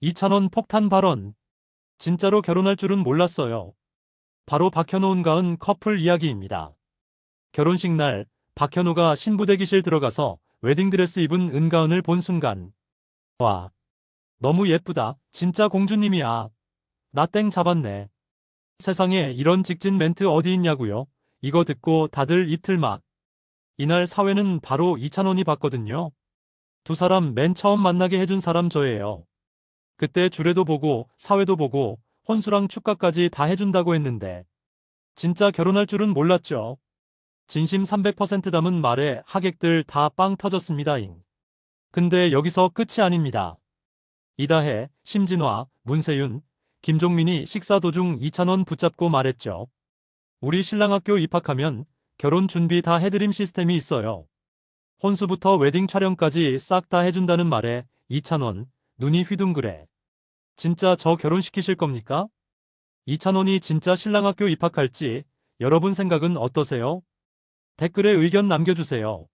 이찬원 폭탄 발언. 진짜로 결혼할 줄은 몰랐어요. 바로 박현호 은 가은 커플 이야기입니다. 결혼식 날 박현호가 신부 대기실 들어가서 웨딩드레스 입은 은가은을 본 순간 와 너무 예쁘다. 진짜 공주님이야. 나 땡 잡았네. 세상에 이런 직진 멘트 어디 있냐고요? 이거 듣고 다들 이틀 막. 이날 사회는 바로 이찬원이 봤거든요. 두 사람 맨 처음 만나게 해준 사람 저예요 그때 주례도 보고 사회도 보고 혼수랑 축가까지 다 해준다고 했는데 진짜 결혼할 줄은 몰랐죠. 진심 300% 담은 말에 하객들 다 빵 터졌습니다잉. 근데 여기서 끝이 아닙니다. 이다혜, 심진화, 문세윤, 김종민이 식사 도중 이찬원 붙잡고 말했죠. 우리 신랑학교 입학하면 결혼 준비 다 해드림 시스템이 있어요. 혼수부터 웨딩 촬영까지 싹 다 해준다는 말에 이찬원, 눈이 휘둥그레. 진짜 저 결혼시키실 겁니까? 이찬원이 진짜 신랑학교 입학할지 여러분 생각은 어떠세요? 댓글에 의견 남겨주세요.